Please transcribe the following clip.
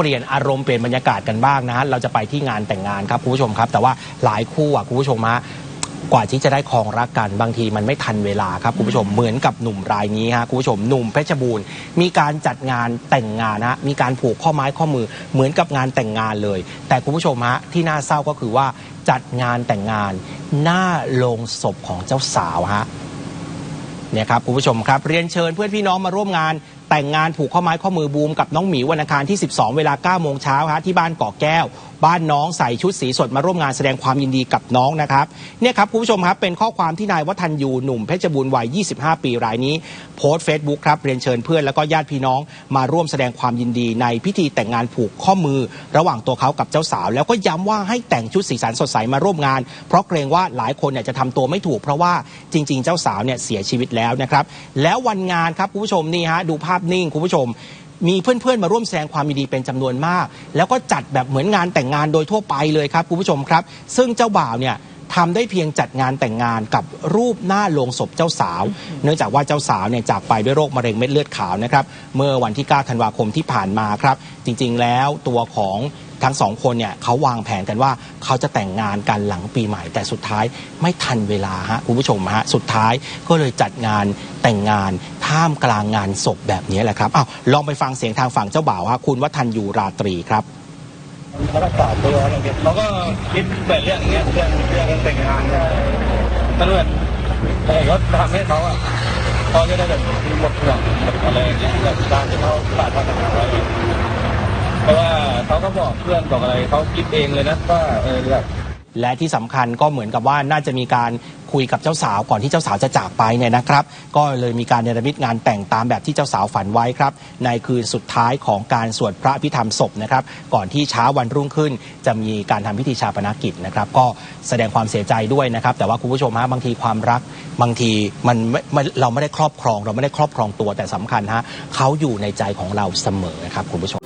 เปลี่ยนอารมณ์เปลี่ยนบรรยากาศกันบ้างนะฮะเราจะไปที่งานแต่งงานครับคุณผู้ชมครับ แต่ว่าหลายคู่อะคุณผู้ชมฮะกว่าที่จะได้ครองรักกันบางทีมันไม่ทันเวลาครับคุณผู้ชมเหมือนกับหนุ่มรายนี้ฮะคุณผู้ชมหนุ่มเพชรบูรณ์ มีการจัดงานแต่งงานฮะมีการผูกข้อไม้ข้อมือเหมือนกับงานแต่งงานเลย แต่คุณผู้ชมฮะที่น่าเศร้าก็คือว่าจัดงานแต่งงานหน้าโลงศพของเจ้าสาวฮะเนี่ยครับคุณผู้ชมครับเรียนเชิญเพื่อนพี่น้องมาร่วมงาน แต่งงานผูกข้อไม้ข้อมือบูมกับน้องหมีวันอังคารที่ 12 เวลา9โมงเช้าฮะที่บ้านเกาะแก้ว บ้านน้องใส่ชุดสีสดมาร่วมงานแสดงความยินดีกับน้องนะครับเนี่ยครับคุณผู้ชมครับเป็นข้อความที่นายวัฒนยูหนุ่มเพชรบูรณ์วัย 25 ปีรายนี้ โพสต์เฟซบุ๊กครับเรียนเชิญเพื่อนแล้วก็ญาติพี่น้องมาร่วมแสดงความยินดีในพิธีแต่งงานผูกข้อมือ ระหว่างตัวเขากับเจ้าสาว แล้วก็ย้ำว่าให้แต่งชุดสีสันสดใสมาร่วมงาน เพราะเกรงว่าหลายคนเนี่ยจะทำตัวไม่ถูก เพราะว่าจริง ๆ เจ้าสาวเนี่ยเสียชีวิตแล้วนะครับแล้ววันงานครับคุณผู้ชมนี่ฮะดูภาพนิ่งคุณผู้ชม มีเพื่อนๆมาร่วมแสดงความยินดีเป็นจำนวนมาก แล้วก็จัดแบบเหมือนงานแต่งงานโดยทั่วไปเลยครับคุณผู้ชมครับ ซึ่งเจ้าบ่าวเนี่ยทำได้เพียงจัดงานแต่งงานกับรูปหน้าโลงศพเจ้าสาว เนื่องจากว่าเจ้าสาวเนี่ยจากไปด้วยโรคมะเร็งเม็ดเลือดขาวนะครับ เมื่อวันที่ 9 ธันวาคมที่ผ่านมาครับ จริงๆ แล้วตัวของทั้งสองคนเนี่ยเขาวางแผนกันว่าเขาจะแต่งงานกันหลังปีใหม่ แต่สุดท้ายไม่ทันเวลาฮะคุณผู้ชมฮะสุดท้ายก็เลยจัดงานแต่งงาน ท่ามกลางงานศพแบบนี้แหละครับอ้าวลองไปฟังเสียงทางฝั่งเจ้าบ่าวฮะคุณวัฒนยูราตรีครับเขารักษาตัวอะไรเงี้ยเขาก็คิดแบบเรื่องอย่างเงี้ยเรื่องเรื่องแต่งงานเนี่ยมันเหมือนผมก็ทำให้เขาอะเขาจะได้แบบหมดห่วงหมดอะไรอย่างเงี้ยแบบการที่เขาปรารถนาไว้เพราะว่าเขาก็บอกเพื่อนบอกอะไรเขาคิดเองเลยนะว่าเออแบบ และที่สำคัญก็เหมือนกับว่าน่าจะมีการคุยกับเจ้าสาวก่อนที่เจ้าสาวจะจากไปเนี่ยนะครับ ก็เลยมีการเนรมิตงานแต่งตามแบบที่เจ้าสาวฝันไว้ครับ ในคืนสุดท้ายของการสวดพระพิธรรมศพนะครับ ก่อนที่เช้าวันรุ่งขึ้น จะมีการทำพิธีชาปนกิจนะครับ ก็แสดงความเสียใจด้วยนะครับ แต่ว่าคุณผู้ชมฮะบางทีความรัก บางทีมันไม่เราไม่ได้ครอบครอง เราไม่ได้ครอบครองตัวแต่สำคัญฮะเขาอยู่ในใจของเราเสมอครับคุณผู้ชม